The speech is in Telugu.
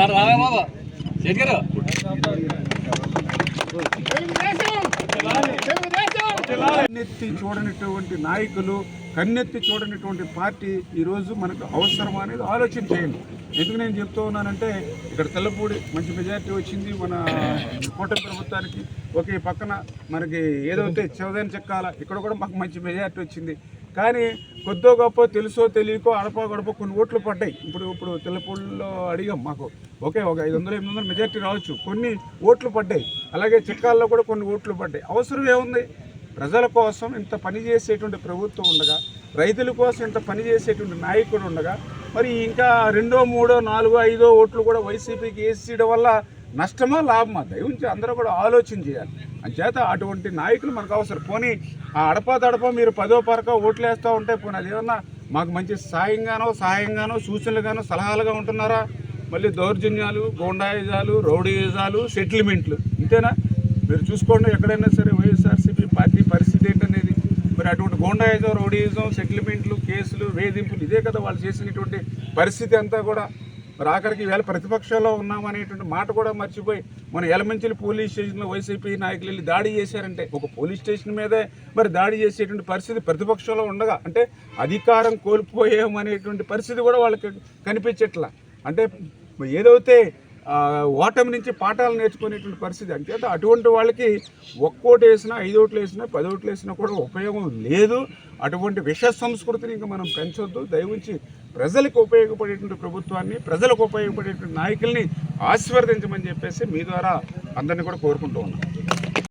అయం కన్నెత్తి చూడనటువంటి నాయకులు కన్నెత్తి చూడనటువంటి పార్టీ ఈరోజు మనకు అవసరం అనేది ఆలోచన చేయండి. ఎందుకు నేను చెప్తూ ఉన్నానంటే ఇక్కడ తెల్లపూడి మంచి మెజారిటీ వచ్చింది మన కూటమి ప్రభుత్వానికి. ఒకే పక్కన మనకి ఏదైతే చివదని చెక్కాల ఇక్కడ కూడా మాకు మంచి మెజార్టీ వచ్చింది. కానీ కొద్దో గొప్ప తెలుసో తెలియకో అడపా గడప కొన్ని ఓట్లు పడ్డాయి. ఇప్పుడు ఇప్పుడు తెల్లపూడిలో అడిగాం మాకు. ఓకే ఒక ఐదు వందలు ఎనిమిది వందలు మెజారిటీ రావచ్చు. కొన్ని ఓట్లు పడ్డాయి. అలాగే చిక్కాల్లో కూడా కొన్ని ఓట్లు పడ్డాయి. అవసరం ఏముంది? ప్రజల కోసం ఇంత పని చేసేటువంటి ప్రభుత్వం ఉండగా రైతుల కోసం ఇంత పని చేసేటువంటి నాయకుడు ఉండగా మరి ఇంకా రెండో మూడో నాలుగో ఐదో ఓట్లు కూడా వైసీపీకి వేసేయడం వల్ల నష్టమా లాభమా? దయవుంచి అందరూ కూడా ఆలోచన చేయాలి. అంచేత అటువంటి నాయకులు మనకు అవసరం. పోనీ ఆ అడపా తడప మీరు పదో పరక ఓట్లు వేస్తూ ఉంటే పోనీ అదేమన్నా మాకు మంచి సాయంగానో సహాయంగానో సూచనలుగానో సలహాలుగా ఉంటున్నారా? మళ్ళీ దౌర్జన్యాలు గోండాయుజాలు రౌడీయుజాలు సెటిల్మెంట్లు. ఇంతేనా? మీరు చూసుకోండి ఎక్కడైనా సరే వైఎస్ఆర్సీపీ పార్టీ పరిస్థితి ఏంటనేది. మరి అటువంటి గోండాయిజం రౌడీయిజం సెటిల్మెంట్లు కేసులు వేధింపులు ఇదే కదా వాళ్ళు చేసినటువంటి పరిస్థితి అంతా కూడా మరి ఆఖరికి వేళ ప్రతిపక్షంలో ఉన్నామనేటువంటి మాట కూడా మర్చిపోయి మన ఎలమంచిలి పోలీస్ స్టేషన్లో వైసీపీ నాయకులు వెళ్ళి దాడి చేశారంటే ఒక పోలీస్ స్టేషన్ మీదే మరి దాడి చేసేటువంటి పరిస్థితి ప్రతిపక్షంలో ఉండగా అంటే అధికారం కోల్పోయేమనేటువంటి పరిస్థితి కూడా వాళ్ళకి కనిపించట్లా. అంటే ఏదైతే ఓటమి నుంచి పాఠాలు నేర్చుకునేటువంటి పరిస్థితి అంచేత అటువంటి వాళ్ళకి ఒక్కోటి వేసినా ఐదు ఓట్లు వేసినా పది ఓట్లు వేసినా కూడా ఉపయోగం లేదు. అటువంటి విష సంస్కృతిని ఇంకా మనం పెంచొద్దు. దయవుంచి ప్రజలకు ఉపయోగపడేటువంటి ప్రభుత్వాన్ని ప్రజలకు ఉపయోగపడేటువంటి నాయకుల్ని ఆశీర్వదించమని చెప్పేసి మీ ద్వారా అందరినీ కూడా కోరుకుంటూ ఉన్నాం.